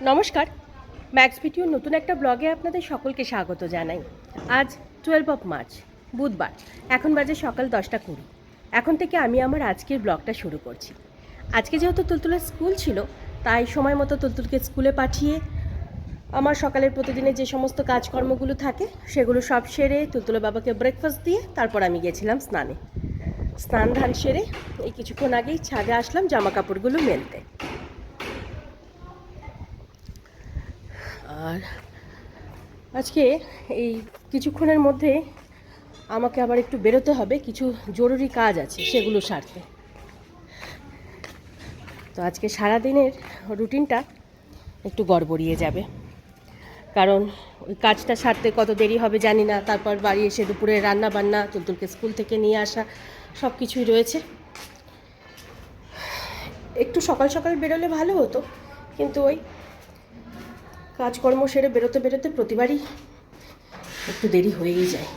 নমস্কার। Max video নতুন একটা ব্লগে আপনাদের সকলকে স্বাগত জানাই। আজ টুয়েলভ অফ মার্চ বুধবার, এখন বাজে সকাল দশটা কুড়ি। এখন থেকে আমি আমার আজকের ব্লগটা শুরু করছি। আজকে যেহেতু তুলতুলের স্কুল ছিল, তাই সময় মতো তুলতুলকে স্কুলে পাঠিয়ে আমার সকালের প্রতিদিনের যে সমস্ত কাজকর্মগুলো থাকে, সেগুলো সব সেরে তুলতুলের বাবাকে ব্রেকফাস্ট দিয়ে তারপর আমি গেছিলাম স্নানে। স্নান ধান সেরে এই কিছুক্ষণ আগেই ছাদে আসলাম জামা কাপড়গুলো মেলতে। আর আজকে এই কিছুক্ষণের মধ্যে আমাকে আবার একটু বেরোতে হবে, কিছু জরুরি কাজ আছে সেগুলো সারতে। তো আজকে সারাদিনের রুটিনটা একটু গড়বড়িয়ে যাবে। কারণ ওই কাজটা সারতে কত দেরি হবে জানি না, তারপর বাড়ি এসে দুপুরে রান্না বান্না তুলতুলকে স্কুল থেকে নিয়ে আসা সব কিছুই রয়েছে। একটু সকাল সকাল বেরোলে ভালো হতো, কিন্তু ওই কাজকর্ম সেরে বেরোতে বেরোতে প্রতিবারই একটু দেরি হয়েই যায়।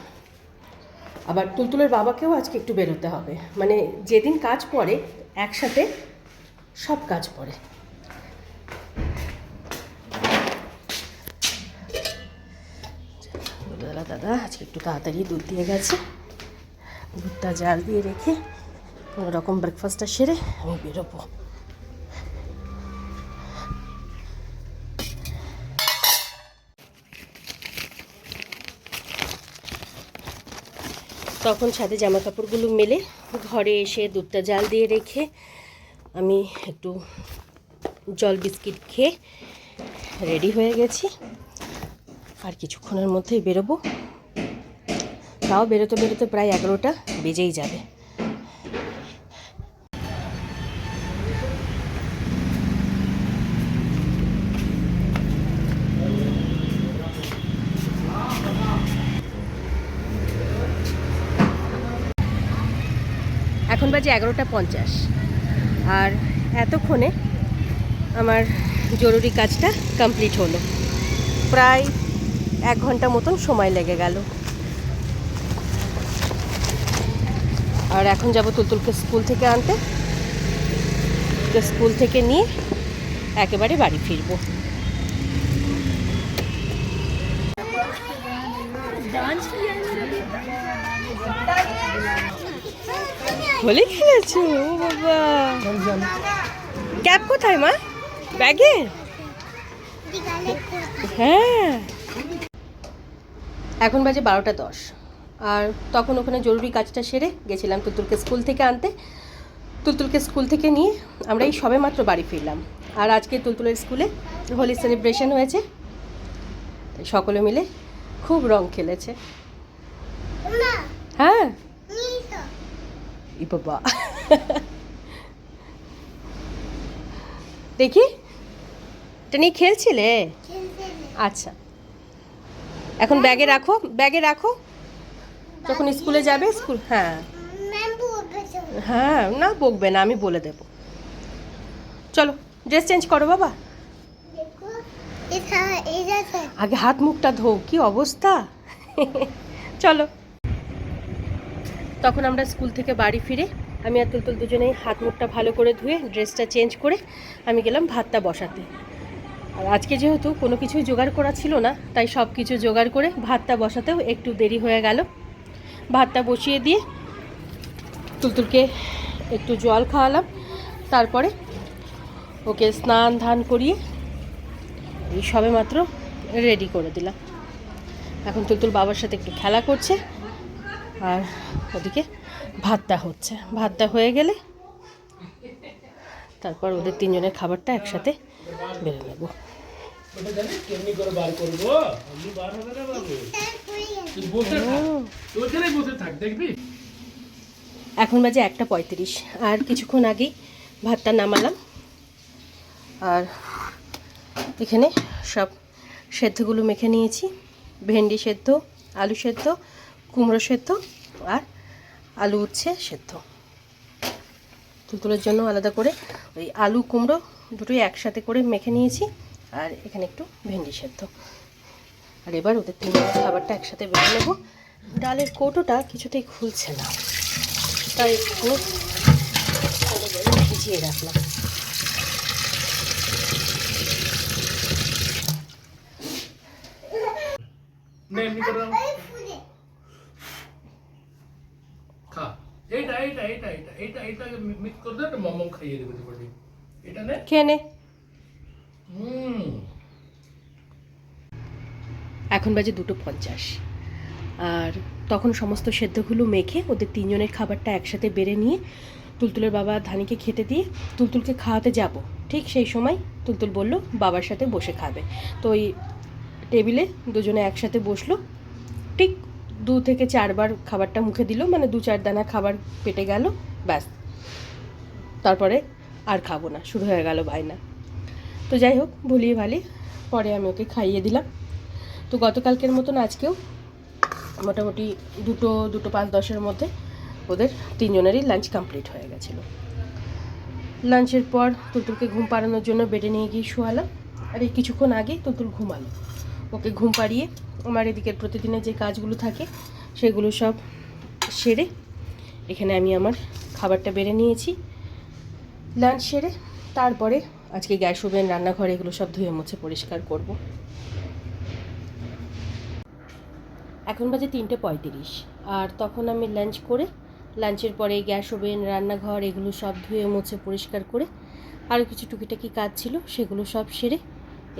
আবার তুলতুলের বাবাকেও আজকে একটু বেরোতে হবে। মানে যেদিন কাজ পড়ে, একসাথে সব কাজ পড়ে। দাদা, আজকে একটু তাড়াতাড়ি দুধ দিয়ে গেছে। দুধটা জাল দিয়ে রেখে কোনো রকম ব্রেকফাস্টটা সেরে আমি বেরোবো। তখন সাথে জামা কাপড়গুলো মেলে ঘরে এসে দুধটা জাল দিয়ে রেখে আমি একটু জল বিস্কিট খেয়ে রেডি হয়ে গেছি। আর কিছুক্ষণের মধ্যেই বেরোবো। তাও বেরোতে বেরোতে প্রায় এগারোটা বেজেই যাবে। বাজে এগারোটা পঞ্চাশ। আর এতক্ষণে আমার জরুরি কাজটা কমপ্লিট হলো। প্রায় এক ঘণ্টা মতন সময় লেগে গেল। আর এখন যাব তুলতুলকে স্কুল থেকে আনতে। স্কুল থেকে নিয়ে একেবারে বাড়ি ফিরব। ফিরবো হোলি ও বাবা। ক্যাপ কোথায়, মা? ব্যাগে? হ্যাঁ। এখন বাজে বারোটা দশ। আর তখন ওখানে জরুরি কাজটা সেরে গেছিলাম তুলতুলকে স্কুল থেকে আনতে। তুলতুলকে স্কুল থেকে নিয়ে আমরা এই সবে মাত্র বাড়ি ফিরলাম। আর আজকে তুলতুলের স্কুলে হোলি সেলিব্রেশন হয়েছে। সকলে মিলে খুব রং খেলেছে। হ্যাঁ। দেখি এটা নিয়ে খেলছিলে আচ্ছা এখন ব্যাগে রাখো ব্যাগে রাখো যখন স্কুলে যাবে স্কুল হ্যাঁ হ্যাঁ না বকবে না আমি বলে দেবো চলো ড্রেস চেঞ্জ করো বাবা আগে হাত মুখটা ধো কি অবস্থা চলো তখন আমরা স্কুল থেকে বাড়ি ফিরে আমি আর তুলতুল দুজনেই হাত মুখটা ভালো করে ধুয়ে ড্রেসটা চেঞ্জ করে আমি গেলাম ভাতটা বসাতে। আর আজকে যেহেতু কোনো কিছুই জোগাড় করা ছিল না, তাই সব কিছু জোগাড় করে ভাতটা বসাতেও একটু দেরি হয়ে গেল। ভাতটা বসিয়ে দিয়ে তুলতুলকে একটু জল খাওয়ালাম, তারপরে ওকে স্নান ধান করিয়ে এই সবে মাত্র রেডি করে দিলাম। এখন তুলতুল বাবার সাথে একটু খেলা করছে আর ওদিকে ভাতটা হচ্ছে। ভাতটা হয়ে গেলে তারপর ওদের তিনজনের খাবারটা একসাথে বেড়ে নেব। এখন বাজে একটা পঁয়ত্রিশ, আর কিছুক্ষণ আগেই ভাতটা নামালাম। আর এখানে সব সেদ্ধগুলো মেখে নিয়েছি। ভেন্ডি সেদ্ধ, আলু সেদ্ধ, কুমড়ো সেদ্ধ আর আলু উচ্ছে সেদ্ধ। তুলতুলের জন্য আলাদা করে ওই আলু কুমড়ো দুটোই একসাথে করে মেখে নিয়েছি, আর এখানে একটু ভেন্ডি সেদ্ধ। আর এবার ওদের তিন খাবারটা একসাথে বেছে নেব। ডালের কৌটোটা কিছুতেই খুলছে না। তাই একটু ভিজিয়ে রাখলাম। এইটা এইটা এইটা এইটাকে মিক্স করে দে মম খাইয়ে দেবে এটা নে। খেয়ে নে। হুম। এখন বাজে দুটো পঞ্চাশ। আর তখন সমস্ত সেদ্ধগুলো মেখে ওদের তিনজনের খাবারটা একসাথে বেড়ে নিয়ে তুলতুলের বাবা ধানিকে খেতে দিয়ে তুলতুলকে খাওয়াতে যাব। ঠিক সেই সময় তুলতুল বলল বাবার সাথে বসে খাবে। তো ওই টেবিলে দুজনে একসাথে বসল দু থেকে চারবার খাবারটা মুখে দিল মানে দু চার দানা খাবার পেটে গেল, ব্যাস। তারপরে আর খাব না, শুরু হয়ে গেল বায়না। তো যাই হোক, ভুলিয়ে ভালি, পরে আমি ওকে খাইয়ে দিলাম। তো গতকালকের মতন আজকেও মোটামুটি দুটো দুটো পাঁচ দশের মধ্যে ওদের তিনজনেরই লাঞ্চ কমপ্লিট হয়ে গেছিল। লাঞ্চের পর তুলতুলকে ঘুম পাড়ানোর জন্য বেডে নিয়ে গিয়ে শোয়ালাম। আর এই কিছুক্ষণ আগে তুলতুল ঘুমালো। ওকে ঘুম পাড়িয়ে আমার এদিকের প্রতিদিনের যে কাজগুলো থাকে, সেগুলো সব সেরে এখানে আমি আমার খাবারটা বেড়ে নিয়েছি। লাঞ্চ সেরে তারপরে আজকে গ্যাস ওভেন, রান্নাঘর এগুলো সব ধুয়ে মুছে পরিষ্কার করব। এখন বাজে তিনটে পঁয়ত্রিশ। আর তখন আমি লাঞ্চ করে লাঞ্চের পরে গ্যাস ওভেন, রান্নাঘর এগুলো সব ধুয়ে মুছে পরিষ্কার করে আরও কিছু টুকিটাকি কাজ ছিল, সেগুলো সব সেরে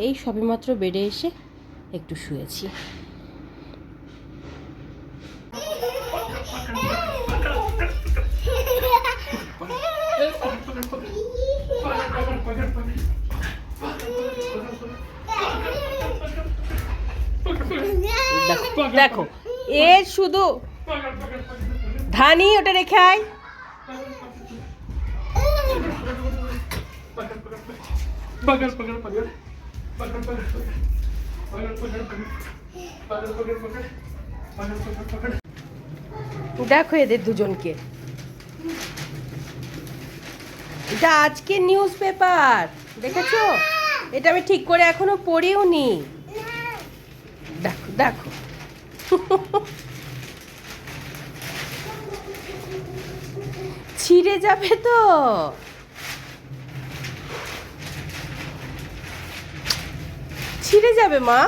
এই সবেমাত্র বেডে এসে একটু শুয়েছি দেখো এ শুধু ধানি ওটা রেখে আয় পাগল পাগল পাগল পাগল পাগল দেখো এদের দুজনকে। এটা আজকে নিউজ পেপার দেখেছ? এটা আমি ঠিক করে এখনও পড়িও নি দেখো দেখো। ছিঁড়ে যাবে তো। ছিঁড়ে যাবে মা।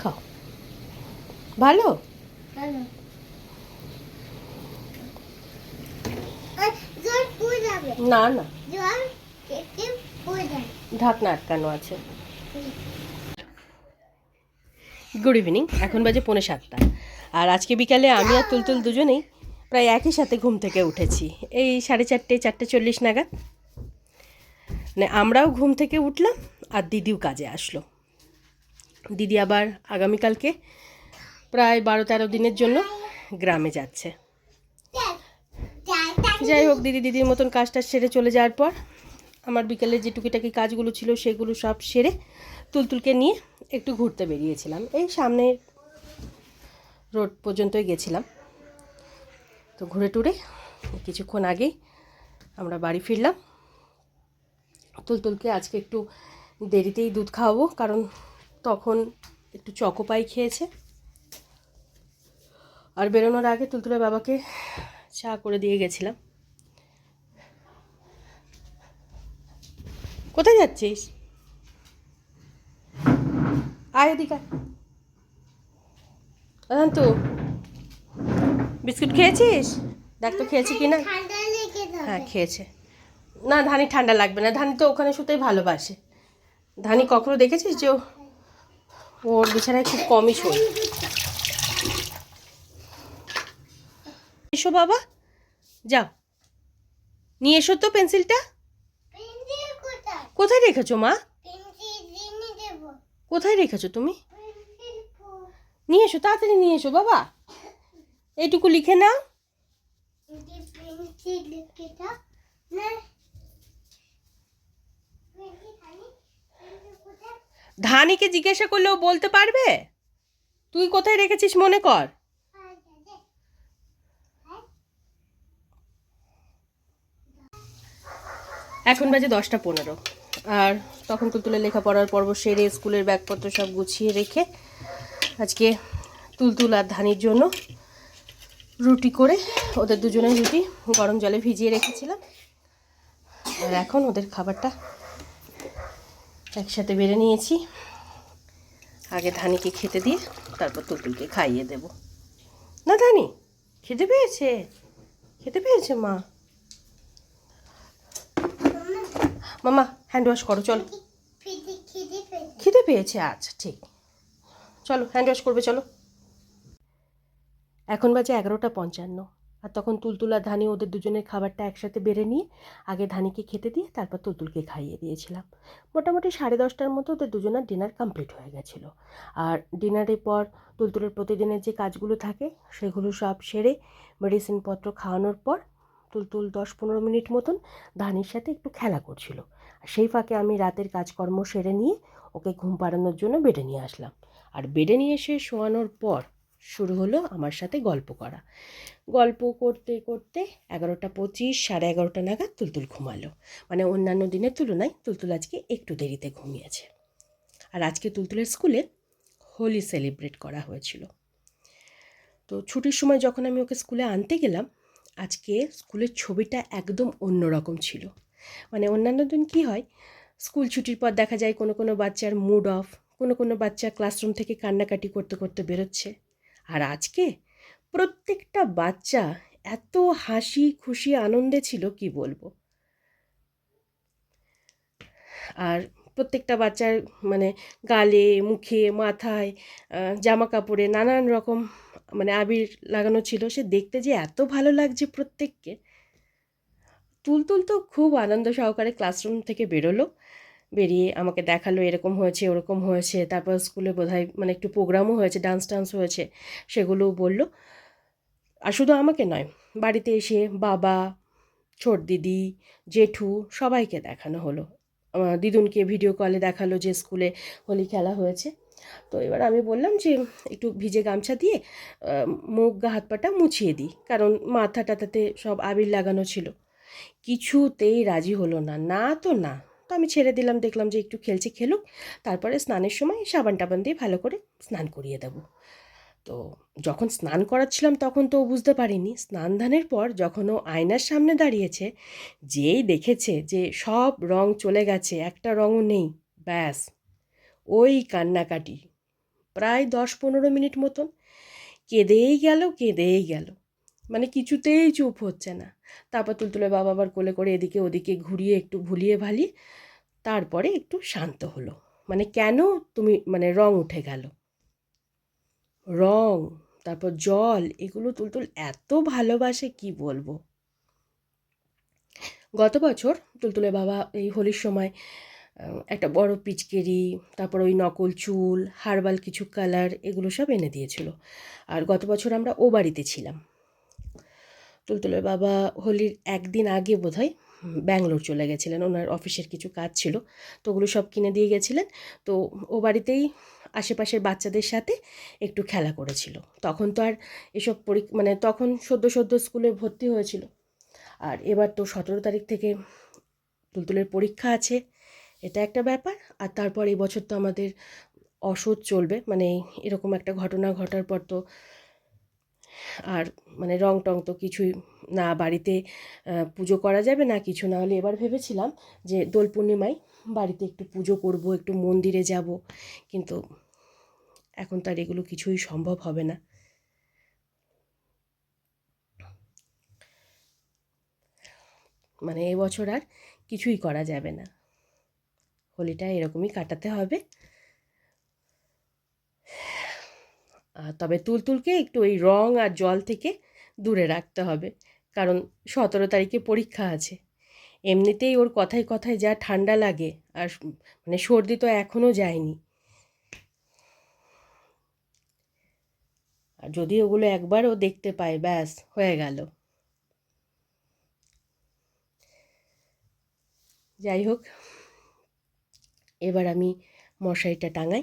খাও। ভালো? না না। ঢাকনা আটকানো আছে। গুড ইভিনিং এখন বাজে পৌনে সাতটা। আর আজকে বিকালে আমি আর তুলতুল দুজনেই প্রায় একই সাথে ঘুম থেকে উঠেছি। এই সাড়ে চারটে চারটে চল্লিশ নাগাদ। মানে আমরাও ঘুম থেকে উঠলাম আর দিদিও কাজে আসলো। দিদি আবার আগামীকালকে প্রায় বারো তেরো দিনের জন্য গ্রামে যাচ্ছে। যাই হোক, দিদি দিদির মতন কাজটা সেরে চলে যাওয়ার পর আমার বিকেলে যে টুকিটাকি কাজগুলো ছিল সেগুলো সব সেরে তুলতুলকে নিয়ে একটু ঘুরতে বেরিয়েছিলাম। এই সামনের রোড পর্যন্তই গেছিলাম। তো ঘুরে টুরে কিছুক্ষণ আগেই আমরা বাড়ি ফিরলাম। তুলতুলকে আজকে একটু দেরিতেই দুধ খাওয়াবো, কারণ তখন একটু চকোপাই খেয়েছে। আর বেরোনোর আগে তুলতুলের বাবাকে চা করে দিয়ে গেছিলাম। কোথায় যাচ্ছিস? আয় এদিকে তো বিস্কুট খেয়েছিস? দেখ তো খেয়েছি কি না হ্যাঁ খেয়েছে। না ধানি ঠান্ডা লাগবে না। ধানি তো ওখানে শুতেই ভালোবাসে। ধানি কখনো দেখেছিস যে ও- ওর বিছানায় খুব কমই শোয়? এসো বাবা যাও। নিয়ে এসো তো পেন্সিলটা। কোথায়? রেখেছো মা? কোথায় রেখেছো তুমি? নিয়ে এসো তাড়াতাড়ি নিয়ে এসো বাবা। এইটুকু লিখে নাও। ধানিকে জিজ্ঞাসা করলেও বলতে পারবে? তুই কোথায় রেখেছিস মনে কর। এখন বাজে দশটা পনেরো। আর তখন তুলতুলে লেখাপড়ার পর্ব সেরে স্কুলের ব্যাগপত্র সব গুছিয়ে রেখে আজকে তুলতুল আর ধানির জন্য রুটি করে ওদের দুজনের রুটি গরম জলে ভিজিয়ে রেখেছিলাম। আর এখন ওদের খাবারটা একসাথে বেড়ে নিয়েছি। আগে ধানিকে খেতে দিয়ে তারপর তুলতুলকে খাইয়ে দেব। না ধানি খেতে পেয়েছে? খেতে পেয়েছে মা? মামা হ্যান্ড ওয়াশ করো চলো। খিদে পেয়েছে। আচ্ছা ঠিক। চলো হ্যান্ড ওয়াশ করবে চলো। এখন বাজে এগারোটা পঞ্চান্ন। আর তখন তুলতুল ধানি ওদের দুজনের খাবারটা একসাথে বেড়ে নিয়ে আগে ধানিকে খেতে দিয়ে তারপর তুলতুলকে খাইয়ে দিয়েছিলাম। মোটামুটি সাড়ে দশটার মতো ওদের দুজনের ডিনার কমপ্লিট হয়ে গেছিল। আর ডিনারের পর তুলতুলের প্রতিদিনের যে কাজগুলো থাকে সেগুলো সব সেরে মেডিসিনপত্র খাওয়ানোর পর তুলতুল দশ পনেরো মিনিট মতন ধানির সাথে একটু খেলা করছিল। আর সেই ফাঁকে আমি রাতের কাজকর্ম সেরে নিয়ে ওকে ঘুম পাড়ানোর জন্য বেডে নিয়ে আসলাম। আর বেডে নিয়ে এসে শোয়ানোর পর শুরু হলো আমার সাথে গল্প করা। গল্প করতে করতে এগারোটা পঁচিশ, সাড়ে এগারোটা নাগাদ তুলতুল ঘুমালো। মানে অন্যান্য দিনের তুলনায় তুলতুল আজকে একটু দেরিতে ঘুমিয়েছে। আর আজকে তুলতুলের স্কুলে হোলি সেলিব্রেট করা হয়েছিল। তো ছুটির সময় যখন আমি ওকে স্কুলে আনতে গেলাম, আজকে স্কুলের ছবিটা একদম অন্যরকম ছিল। মানে অন্যান্য দিন কী হয়, স্কুল ছুটির পর দেখা যায় কোনো কোনো বাচ্চার মুড অফ কোনো কোনো বাচ্চা ক্লাসরুম থেকে কান্নাকাটি করতে করতে বেরোচ্ছে। আর আজকে প্রত্যেকটা বাচ্চা এত হাসি, খুশি, আনন্দে ছিল, কি বলব? আর প্রত্যেকটা বাচ্চার মানে গালে, মুখে, মাথায় জামা কাপড়ে নানান রকম মানে আবির লাগানো ছিল। সে দেখতে যে এত ভালো লাগছে প্রত্যেককে। তুলতুল তো খুব আনন্দ সহকারে ক্লাসরুম থেকে বেরোলো। বেরিয়ে আমাকে দেখাল এরকম হয়েছে, ওরকম হয়েছে। তারপর স্কুলে বোধহয় মানে একটু প্রোগ্রামও হয়েছে ডান্স টান্স হয়েছে। সেগুলোও বলল। আর শুধু আমাকে নয়, বাড়িতে এসে বাবা, ছোট দিদি, জেঠু সবাইকে দেখানো হলো। দিদুনকে ভিডিও কলে দেখাল যে স্কুলে হোলি খেলা হয়েছে। তো এবার আমি বললাম যে একটু ভিজে গামছা দিয়ে মুখ গা, হাত পাটা মুছিয়ে দিই। কারণ মাথা টাথাতে সব আবির লাগানো ছিল। কিছুতেই রাজি হলো না। না তো না তো আমি ছেড়ে দিলাম, দেখলাম যে একটু খেলছে, খেলুক। তারপরে স্নানের সময় সাবান টাবান দিয়ে ভালো করে স্নান করিয়ে দেবো। তো যখন স্নান করাচ্ছিলাম তখন তো বুঝতে পারিনি। স্নান ধানের পর যখন ও আয়নার সামনে দাঁড়িয়েছে, যেই দেখেছে যে সব রং চলে গেছে, একটা রঙও নেই, ব্যাস, ওই কান্নাকাটি। প্রায় দশ পনেরো মিনিট মতন। কেঁদেই গেল কেঁদেই গেল। মানে কিছুতেই চুপ হচ্ছে না। তারপর তুলতুলে বাবা আবার কোলে করে এদিকে ওদিকে ঘুরিয়ে একটু ভুলিয়ে ভালি, তারপরে একটু শান্ত হলো। মানে কেন তুমি মানে রং উঠে গেল? রং, তারপর জল, এগুলো তুলতুল এত ভালোবাসে, কি বলব? গত বছর তুলতুলের বাবা এই হোলির সময় একটা বড় পিচকেরি, তারপর ওই নকল চুল, হার্বাল কিছু কালার, এগুলো সব এনে দিয়েছিল। আর গত বছর আমরা ও বাড়িতে ছিলাম। তুলতুলের বাবা হোলির একদিন আগে বোধহয় ব্যাঙ্গালোর চলে গেছিলেন। ওনার অফিসের কিছু কাজ ছিল, তো ওগুলো সব কিনে দিয়ে গেছিলেন। তো ও বাড়িতেই আশেপাশের বাচ্চাদের সাথে একটু খেলা করেছিল। তখন তো আর এসব পরী মানে তখন সদ্য সদ্য স্কুলে ভর্তি হয়েছিল। আর এবার তো সতেরো তারিখ থেকে তুলতুলের পরীক্ষা আছে, এটা একটা ব্যাপার। আর তারপর এই বছর তো আমাদের অসৎ চলবে মানে এরকম একটা ঘটনা ঘটার পর তো আর মানে রং টং তো কিছুই না বাড়িতে পুজো করা যাবে না কিছু। না হলে এবার ভেবেছিলাম যে দোল পূর্ণিমায় বাড়িতে একটু পুজো করব, একটু মন্দিরে যাব। কিন্তু এখন তার এগুলো কিছুই সম্ভব হবে না। মানে এবছর আর কিছুই করা যাবে না। হোলিটা এরকমই কাটাতে হবে আর তবে তুলতুলকে একটু ওই রং আর জল থেকে দূরে রাখতে হবে, কারণ সতেরো তারিখে পরীক্ষা আছে। এমনিতেই ওর কথায় কথায় যা ঠান্ডা লাগে, আর মানে সর্দি তো এখনও যায়নি। আর যদি ওগুলো একবারও দেখতে পায়, ব্যাস, হয়ে গেল। যাই হোক, এবার আমি মশারিটা টাঙাই।